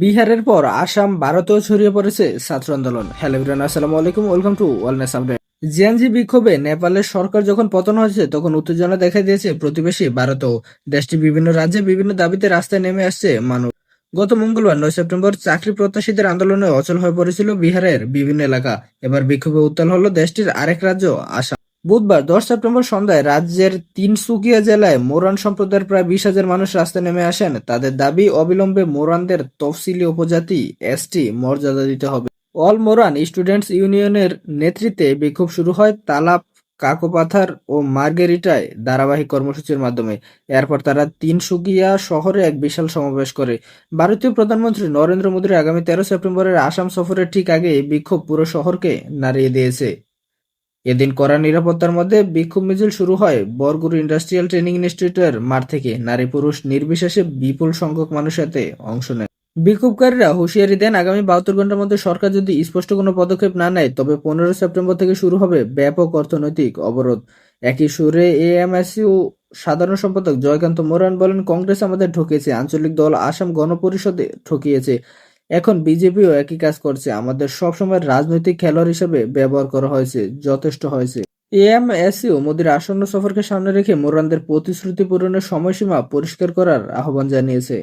বিহারের পর আসাম, ভারতেও ছড়িয়ে পড়েছে ছাত্র আন্দোলন। হ্যালো আসসালামু আলাইকুম welcome to wellness update Gen Z বিক্ষোভে নেপালের সরকার যখন পতন হয়েছে, তখন উত্তেজনা দেখা দিয়েছে প্রতিবেশী ভারতেও। দেশটি বিভিন্ন রাজ্যে বিভিন্ন দাবিতে রাস্তায় নেমে আসছে মানুষ। গত মঙ্গলবার, নয় সেপ্টেম্বর, চাকরি প্রত্যাশীদের আন্দোলনে অচল হয়ে পড়েছিল বিহারের বিভিন্ন এলাকা। এবার বিক্ষোভে উত্তাল হলো দেশটির আরেক রাজ্য, আসাম। বুধবার দশ সেপ্টেম্বর সন্ধ্যায় রাজ্যের তিনসুকিয়া জেলায় মোরান সম্প্রদায়ের প্রায় বিশ হাজার মানুষ রাস্তায় নেমে আসেন। তাদের দাবি, অবিলম্বে মোরানদের তফসিলি উপজাতি এসটি মর্যাদা দিতে হবে। অল মোরান স্টুডেন্টস ইউনিয়নের নেতৃত্বে বিক্ষোভ শুরু হয় তালাপ, কাকোপাথার ও মার্গেরিটায় ধারাবাহিক কর্মসূচির মাধ্যমে। এরপর তারা তিনসুকিয়া শহরে এক বিশাল সমাবেশ করে। ভারতীয় প্রধানমন্ত্রী নরেন্দ্র মোদীর আগামী তেরো সেপ্টেম্বরের আসাম সফরের ঠিক আগে বিক্ষোভ পুরো শহরকে নাড়িয়ে দিয়েছে। এদিন কড়া নিরাপত্তার মধ্যে বিক্ষোভ মিছিল শুরু হয় বরগুড় ইন্ডাস্ট্রিয়াল ট্রেনিং ইনস্টিটিউটের মাঠ থেকে। নারী পুরুষ নির্বিশেষে বিপুল সংখ্যক মানুষ এতে অংশ নেয়। বিক্ষোভকারীরা হুঁশিয়ারি দেন, আগামী বাহাত্তর ঘণ্টার মধ্যে সরকার যদি স্পষ্ট কোনো পদক্ষেপ না নেয়, তবে পনেরো সেপ্টেম্বর থেকে শুরু হবে ব্যাপক অর্থনৈতিক অবরোধ। একই সুরে এএমএসইউ সাধারণ সম্পাদক জয়কান্ত মোরান বলেন, কংগ্রেস আমাদের ঠকিয়েছে, আঞ্চলিক দল আসাম গণপরিষদে ঠকিয়েছে। এখন বিজেপিও একই কাজ করছে। আমাদের সবসময় রাজনৈতিক খেলোয়াড় হিসেবে ব্যবহার করা হয়েছে, যথেষ্ট হয়েছে। এম এসইউ মোদীর আসন্ন সফরকে সামনে রেখে মোরানদের প্রতিশ্রুতি পূরণের সময়সীমা পরিষ্কার করার আহ্বান জানিয়েছে।